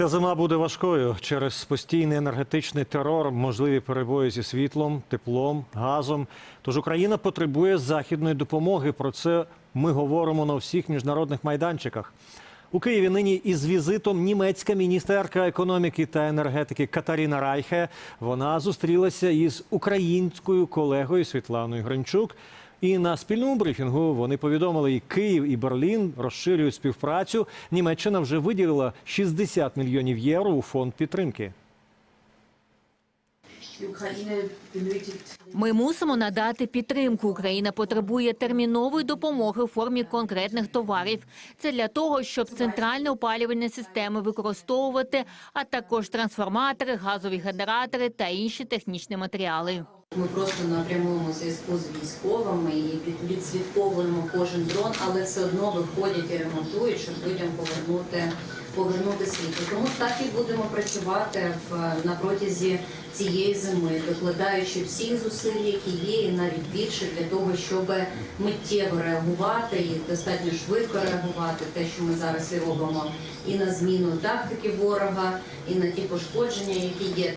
Ця зима буде важкою через постійний енергетичний терор, можливі перебої зі світлом, теплом, газом. Тож Україна потребує західної допомоги. Про це ми говоримо на всіх міжнародних майданчиках. У Києві нині із візитом німецька міністерка економіки та енергетики Катаріна Райхе. Вона зустрілася із українською колегою Світланою Гринчук. І на спільному брифінгу вони повідомили, і Київ і Берлін розширюють співпрацю. Німеччина вже виділила 60 мільйонів євро у фонд підтримки. Die Ми мусимо надати підтримку. Україна потребує термінової допомоги у формі конкретних товарів. Це для того, щоб центральні опалювальні системи використовувати, а також трансформатори, газові генератори та інші технічні матеріали. Ми просто на прямому зв'язку з військовими і від- відслідковуємо кожен дрон, але все одно виходять і ремонтують, щоб людям повернути повернути світло. Тому так і будемо працювати в на протязі цієї зими, докладаючи всіх зусиль, які є, і навіть більше для того, щоб миттєво реагувати і достатньо швидко реагувати, те, що ми зараз і робимо, і на зміну тактики ворога, і на ті пошкодження, які є.